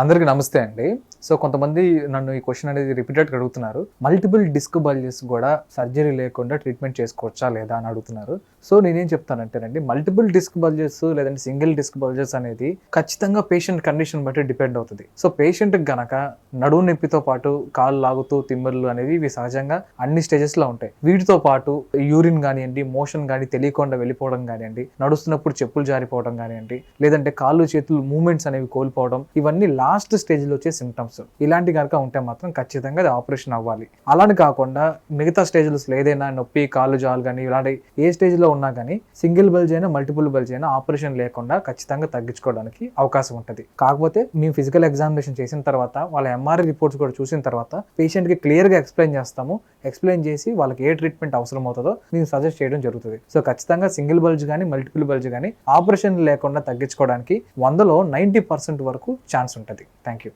అందరికీ నమస్తే అండి. సో కొంతమంది నన్ను ఈ క్వశ్చన్ అనేది రిపీటెడ్గా అడుగుతున్నారు. మల్టిపుల్ డిస్క్ బల్జెస్ కూడా సర్జరీ లేకుండా ట్రీట్మెంట్ చేసుకోవచ్చా లేదా అని అడుగుతున్నారు. సో నేనేం చెప్తానంటేనండి మల్టిపుల్ డిస్క్ బల్జెస్ లేదంటే సింగిల్ డిస్క్ బల్జెస్ అనేది ఖచ్చితంగా పేషెంట్ కండిషన్ బట్టి డిపెండ్ అవుతుంది. సో పేషెంట్ గనక నడువు నొప్పితో పాటు కాళ్ళు లాగుతూ తిమ్మర్లు అనేవి ఇవి సహజంగా అన్ని స్టేజెస్లో ఉంటాయి. వీటితో పాటు యూరిన్ కానివ్వండి మోషన్ కానీ తెలియకుండా వెళ్ళిపోవడం కానివ్వండి నడుస్తున్నప్పుడు చెప్పులు జారిపోవడం కానివ్వండి లేదంటే కాళ్ళు చేతులు మూమెంట్స్ అనేవి కోల్పోవడం ఇవన్నీ లాస్ట్ స్టేజ్లో వచ్చే సిమ్టమ్స్ ఇలాంటి కనుక ఉంటే మాత్రం ఖచ్చితంగా అది ఆపరేషన్ అవ్వాలి. అలాని కాకుండా మిగతా స్టేజ్లో ఏదైనా నొప్పి కాళ్ళు జాలు కానీ ఇలాంటి ఏ స్టేజ్లో ఉన్నా కానీ సింగిల్ బల్జ్ అయినా మల్టిపుల్ బల్జ్ అయినా ఆపరేషన్ లేకుండా ఖచ్చితంగా తగ్గించుకోవడానికి అవకాశం ఉంటుంది. కాకపోతే మేము ఫిజికల్ ఎగ్జామినేషన్ చేసిన తర్వాత వాళ్ళ ఎంఆర్ఐ రిపోర్ట్స్ కూడా చూసిన తర్వాత పేషెంట్కి క్లియర్గా ఎక్స్ప్లెయిన్ చేస్తాము ఎక్స్ప్లెయిన్ చేసి వాళ్ళకి ఏ ట్రీట్మెంట్ అవసరం అవుతుందో నేను సజెస్ట్ చేయడం జరుగుతుంది. సో ఖచ్చితంగా సింగిల్ బల్జ్ కానీ మల్టిపుల్ బల్జ్ కానీ ఆపరేషన్ లేకుండా తగ్గించుకోవడానికి వందలో నైంటీ పర్సెంట్ వరకు ఛాన్స్ ఉంటుంది. Thank you